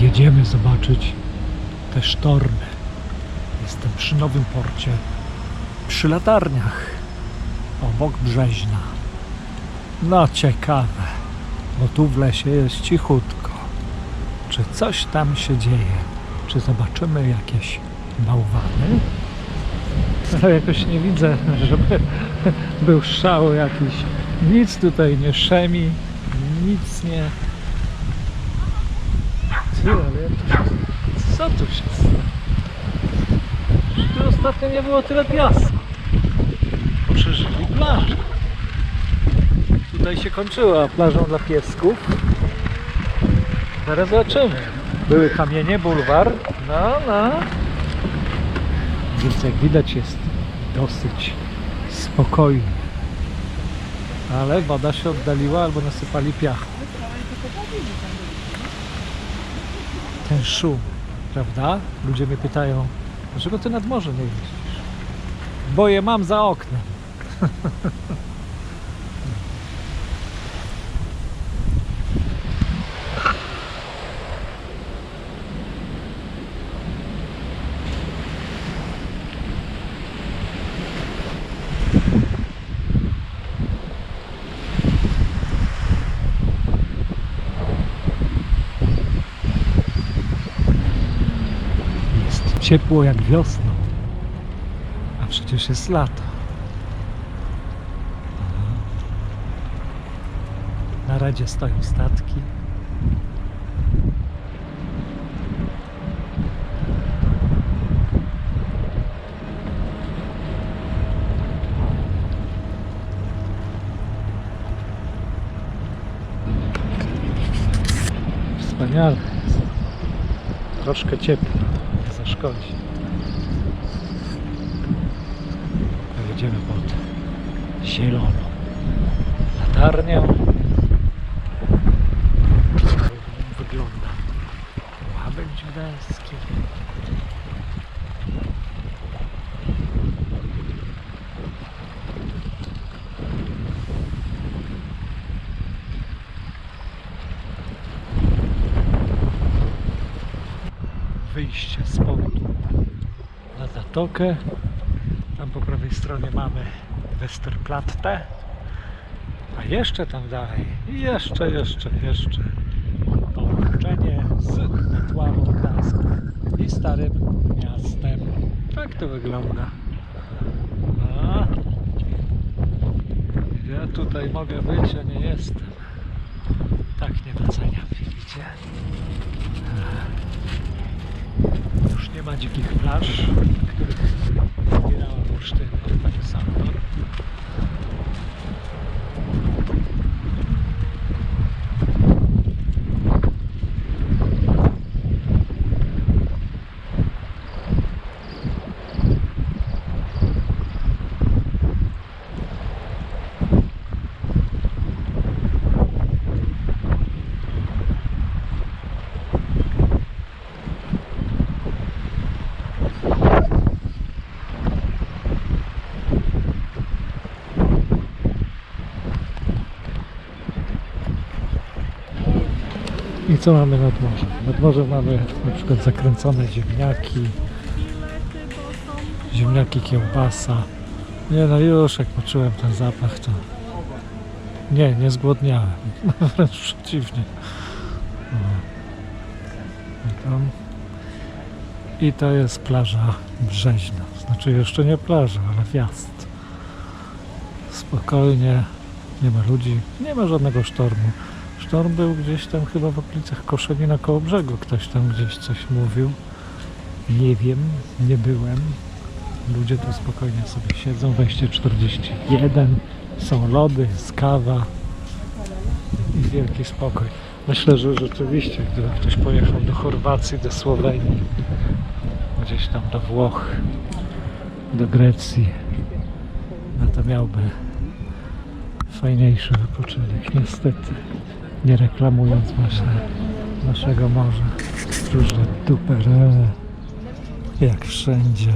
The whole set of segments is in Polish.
Jedziemy zobaczyć te sztormy. Jestem przy Nowym Porcie, przy latarniach, obok Brzeźna. No ciekawe, bo tu w lesie jest cichutko. Czy coś tam się dzieje? Czy zobaczymy jakieś bałwany? Ale jakoś nie widzę, żeby był szał jakiś. Nic tutaj nie szemi, nic nie... Ale. Co tu się stało? Tu ostatnio nie było tyle piasku. Poszerzyli plażę. Tutaj się kończyła plażą dla piesków. Zaraz zobaczymy. Były kamienie, bulwar. No, no. Więc jak widać jest dosyć spokojnie. Ale woda się oddaliła albo nasypali piach. Ten szum, prawda? Ludzie mnie pytają, dlaczego ty nad morze nie jeździsz? Bo je mam za oknem. Jest ciepło jak wiosną, a przecież jest lato. Na radzie stoją statki. Wspaniale. Troszkę ciepło, nie zaszkodzi. Jedziemy pod zieloną latarnią. Wyjście z portu na zatokę. Tam po prawej stronie mamy Westerplatte. A jeszcze tam dalej, i jeszcze, jeszcze, jeszcze połączenie z Wetławą Gdańską i Starym Miastem. Tak to wygląda. A. Ja tutaj mogę być, a nie jestem. Tak nie doceniam, widzicie? Już nie ma dzikich plaż, których zbierała bursztyny pani Sandor. I co mamy nad morzem? Nad morzem mamy na przykład zakręcone ziemniaki, ziemniaki kiełbasa. Nie no już jak poczułem ten zapach to nie, nie zgłodniałem. Wręcz przeciwnie. O. I, tam. I to jest plaża Brzeźna. Znaczy jeszcze nie plaża, ale wjazd. Spokojnie, nie ma ludzi, nie ma żadnego sztormu. Sztorm był gdzieś tam chyba w okolicach Koszalina koło brzegu. Ktoś tam gdzieś coś mówił. Nie wiem, nie byłem. Ludzie tu spokojnie sobie siedzą. Wejście 41. Są lody, jest kawa. I wielki spokój. Myślę, że rzeczywiście, gdyby ktoś pojechał do Chorwacji, do Słowenii, gdzieś tam do Włoch, do Grecji, no to miałby fajniejszy wypoczynek. Niestety nie reklamując właśnie naszego morza. Różne duperele, jak wszędzie.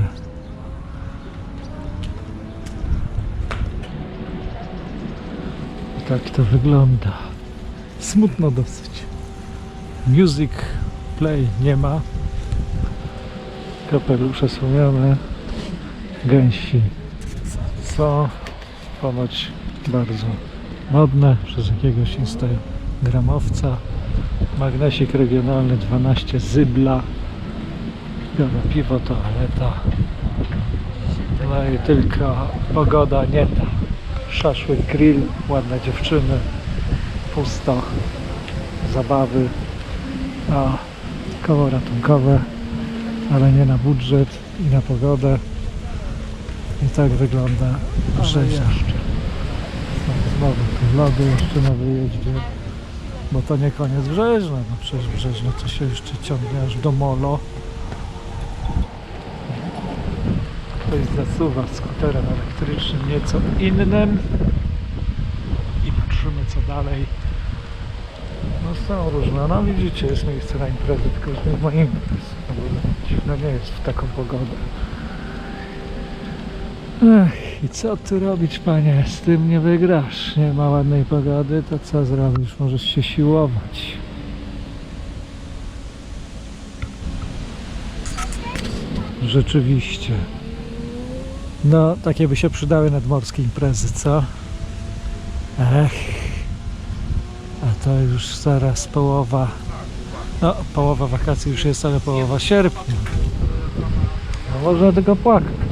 I tak to wygląda. Smutno dosyć. Music cieplej nie ma. Kapelusze słomiane, gęsi są ponoć bardzo modne przez jakiegoś instagramowca. Magnesik regionalny 12 zybla. Biorę piwo, toaleta. No i tylko pogoda nie ta. Szaszłyk, grill, ładne dziewczyny, pusto, zabawy, a koło ratunkowe, ale nie na budżet i na pogodę. I tak wygląda. Są znowu te lody jeszcze na wyjeździe, bo to nie koniec Brzeźna, no przecież Brzeźno to się jeszcze ciągnie aż do Molo. Ktoś zasuwa skuterem elektrycznym nieco innym i patrzymy co dalej. No są różne, no widzicie jest miejsce na imprezy, tylko już nie ma imprez. No bo dziwno nie jest w taką pogodę. Ech, i co tu robić panie? Z tym nie wygrasz. Nie ma ładnej pogody, to co zrobisz? Możesz się siłować. Rzeczywiście. No, takie by się przydały nadmorskie imprezy, co? Ech. A to już zaraz połowa. No, połowa wakacji już jest, ale połowa sierpnia. No, można tylko płakać.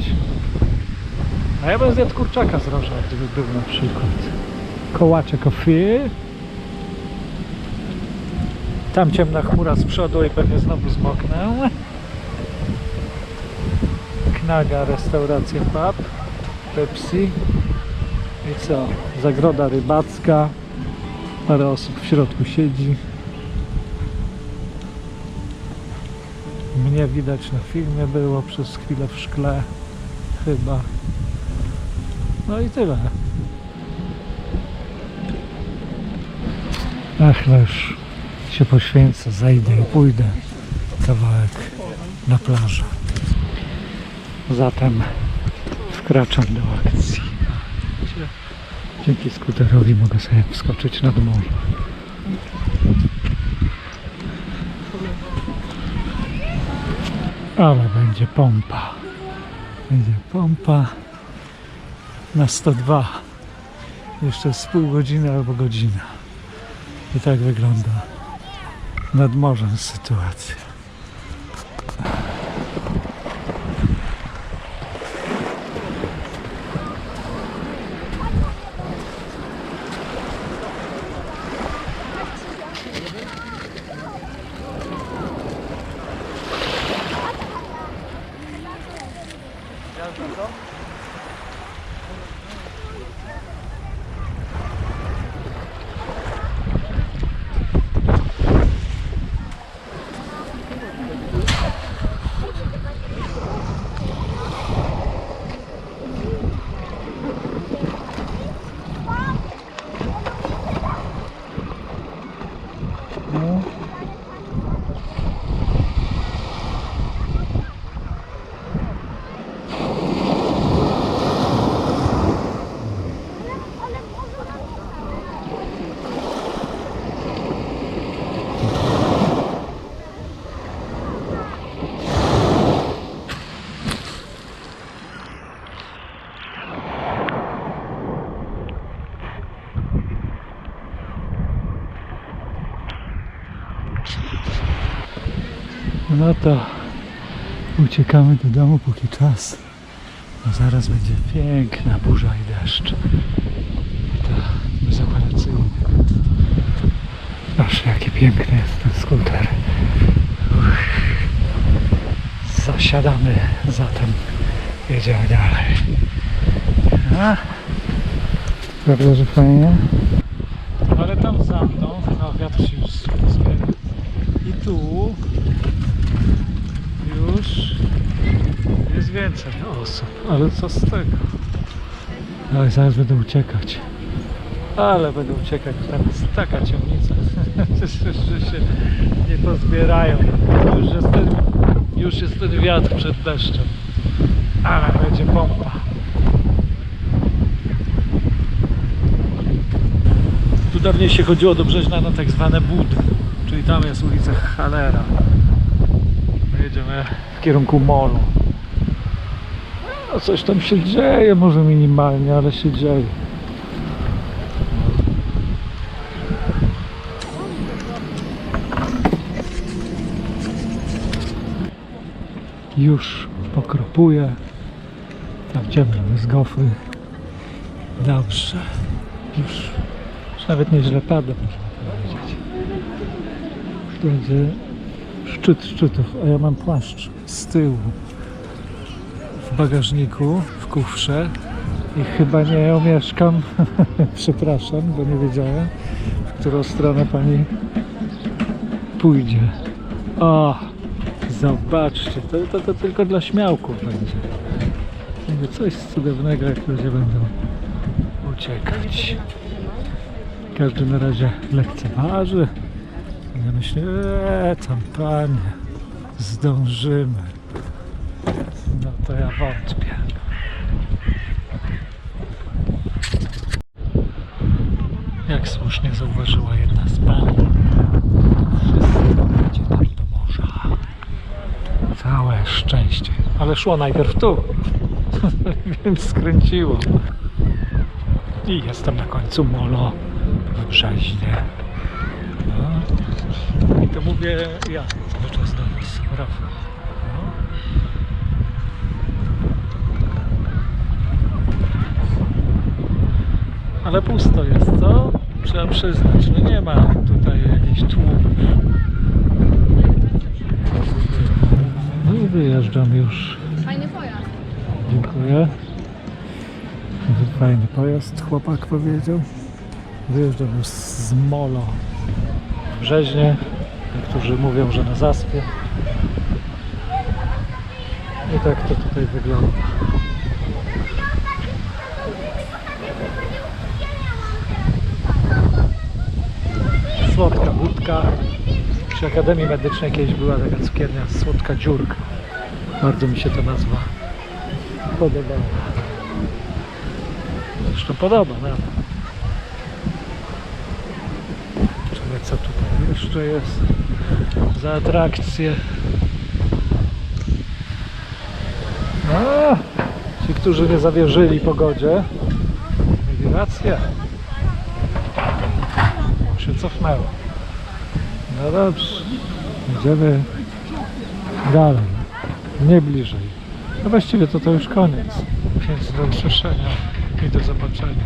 Ja bym zjadł kurczaka z roża, gdyby był na przykład. Kołacze kofy. Tam ciemna chmura z przodu i pewnie znowu zmoknę. Knaga, restauracja pub, Pepsi. I co? Zagroda rybacka. Parę osób w środku siedzi. Mnie widać na filmie było przez chwilę w szkle. Chyba. No i tyle. Ach, no już się poświęcę, zejdę i pójdę kawałek na plażę. Zatem wkraczam do akcji. Dzięki skuterowi mogę sobie wskoczyć nad morze. Ale będzie pompa. Będzie pompa na 102. Jeszcze z pół godziny albo godzina. I tak wygląda nad morzem sytuacja. No. No to uciekamy do domu póki czas. No zaraz będzie piękna burza i deszcz. I to bezapelacyjnie. Proszę, jaki piękny jest ten skuter. Zasiadamy zatem. Jedziemy dalej. Prawda, że fajnie? Ale tam za mną, no wiatr się już zmienia. I tu już jest więcej osób, ale co z tego? Ale zaraz będę uciekać. Ale będę uciekać, tam jest taka ciągnica, że się nie pozbierają. Już jest ten, już jest ten wiatr przed deszczem. Ale będzie pompa. Tu dawniej się chodziło do Brzeźna na tak zwane budy, czyli tam jest ulica Halera. My jedziemy w kierunku molu. No coś tam się dzieje, może minimalnie, ale się dzieje. Już pokropuję. Tam ciemno z gofy. Dobrze. Już, już nawet nieźle pada, można powiedzieć. Będzie szczyt szczytów, a ja mam płaszcz z tyłu w bagażniku, w kufrze i chyba nie omieszkam, przepraszam, bo nie wiedziałem, w którą stronę pani pójdzie. O, zobaczcie, to, to, to tylko dla śmiałków będzie. Będzie coś cudownego, jak ludzie będą uciekać. Każdy na razie lekceważy. Ja myślę, eee, tam panie, zdążymy. No to ja wątpię. Jak słusznie zauważyła jedna z pań, wszystko będzie tam do morza. Całe szczęście. Ale szło najpierw tu, więc skręciło. I jestem na końcu molo w Brzeźnie. No. I to mówię ja cały czas do Was, Rafał. No. Ale pusto jest, co? Trzeba przyznać, no nie ma tutaj jakichś tłumów. No i wyjeżdżam już. Fajny pojazd. Dziękuję. Fajny pojazd, chłopak powiedział. Wyjeżdżam już z Molo Brzeźnie. Niektórzy mówią, że na Zaspie. I tak to tutaj wygląda. Słodka wódka. Przy Akademii Medycznej kiedyś była taka cukiernia Słodka Dziurka. Bardzo mi się ta nazwa podobała. Zresztą podoba nawet. Co tutaj jeszcze jest za atrakcje. No, ci, którzy nie zawierzyli pogodzie, mieli rację. Się cofnęło. No dobrze, idziemy dalej, nie bliżej. No właściwie to to już koniec, więc do usłyszenia i do zobaczenia.